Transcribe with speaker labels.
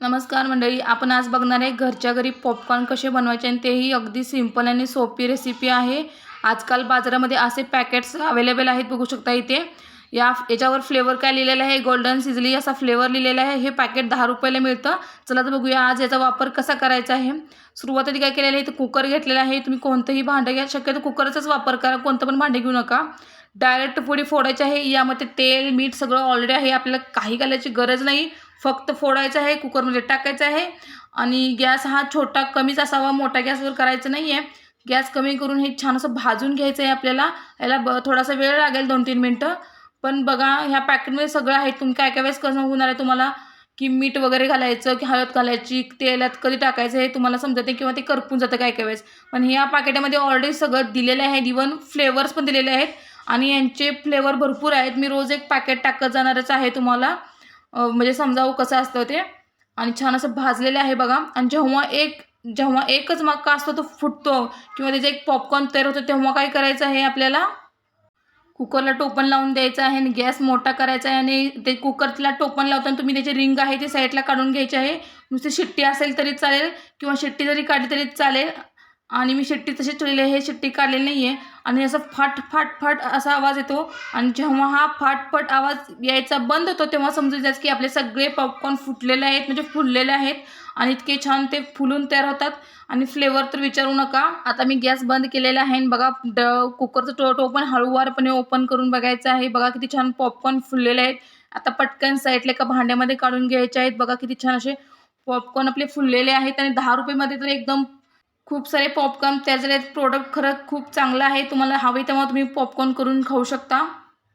Speaker 1: नमस्कार मंडळी आपण आज बघणार आहे घरच्या घरी पॉपकॉर्न कसे बनवायचे आणि तेही अगदी सिंपल आणि सोपी रेसिपी आहे. आजकाल बाजारामध्ये असे पॅकेट्स अवेलेबल आहेत बघू शकता इथे. या याच्यावर फ्लेवर काय लिहिलेलं आहे? गोल्डन सिजली असा फ्लेवर लिहिलेला आहे. हे पॅकेट दहा रुपयाला मिळतं. चला तर बघूया आज याचा वापर कसा करायचा आहे. सुरुवातीला काय केलेलं आहे? तर कुकर घेतलेला आहे. तुम्ही कोणतंही भांडं घ्या. शक्यतो कुकरचाच वापर करा. कोणतं पण भांडे घेऊ नका. डायरेक्ट पुढे फोडायची आहे यामध्ये तेल मीठ सगळं ऑलरेडी आहे आपल्याला काही घालायची गरज नाही. फक्त फोडायचं आहे कुकरमध्ये टाकायचं आहे. आणि गॅस हा छोटा कमीच असावा मोठा गॅसवर करायचं नाही आहे गॅस कमी करून हे छान असं भाजून घ्यायचं आहे आपल्याला. याला ब थोडासा वेळ लागेल दोन तीन मिनटं. पण बघा ह्या पॅकेटमध्ये सगळं आहे. तुम्ही काय काय वेळेस कसं होणार आहे तुम्हाला? की मीठ वगैरे घालायचं की हळद घालायची तेलात कधी टाकायचं हे तुम्हाला समजत आहे किंवा ते करपून जातं काय काय वेळेस. पण ह्या पॅकेटमध्ये ऑलरेडी सगळं दिलेलं आहे. इवन फ्लेवर्स पण दिलेले आहेत. आणि यांचे फ्लेवर भरपूर आहेत. मी रोज एक पॅकेट टाकत जाणारच आहे तुम्हाला. म्हणजे समजावं कसं असतं ते. आणि छान असं भाजलेलं आहे बघा. आणि जेव्हा एक जेव्हा एकच मक्का असतो तो फुटतो किंवा त्याचे एक पॉपकॉर्न तयार होतो तेव्हा काय करायचं आहे आपल्याला? कुकरला टोपण लावून द्यायचं आहे आणि गॅस मोठा करायचा आहे आणि ते कुकरला टोपण लावताना तुम्ही त्याची रिंग आहे ती साईडला काढून घ्यायची आहे. नुसती शिट्टी असेल तरी चालेल किंवा शिट्टी जरी काढली तरी चालेल. आणि मी शिट्टी तशीच ठेवलेली आहे हे शिट्टी काढलेली नाही आहे आणि असं फाट फाट फाट असा आवाज येतो. आणि जेव्हा हा फाटफट आवाज यायचा बंद होतो तेव्हा समजून जायचं की आपले सगळे पॉपकॉर्न फुटलेले आहेत म्हणजे फुललेले आहेत. आणि इतके छान ते फुलून तयार होतात. आणि फ्लेवर तर विचारू नका. आता मी गॅस बंद केलेला आहे आणि बघा ड कुकरचं टो टोपण हळूवारपणे ओपन करून बघायचं आहे. बघा किती छान पॉपकॉर्न फुललेले आहेत. आता पटकन साईडला एका भांड्यामध्ये काढून घ्यायचे आहेत. बघा किती छान असे पॉपकॉर्न आपले फुललेले आहेत. आणि दहा रुपयेमध्ये तर एकदम खूप सारे पॉपकॉर्न त्याचे प्रोडक्ट खरं खूप चांगलं आहे. तुम्हाला हवे तेव्हा तुम्ही पॉपकॉर्न करून खाऊ शकता.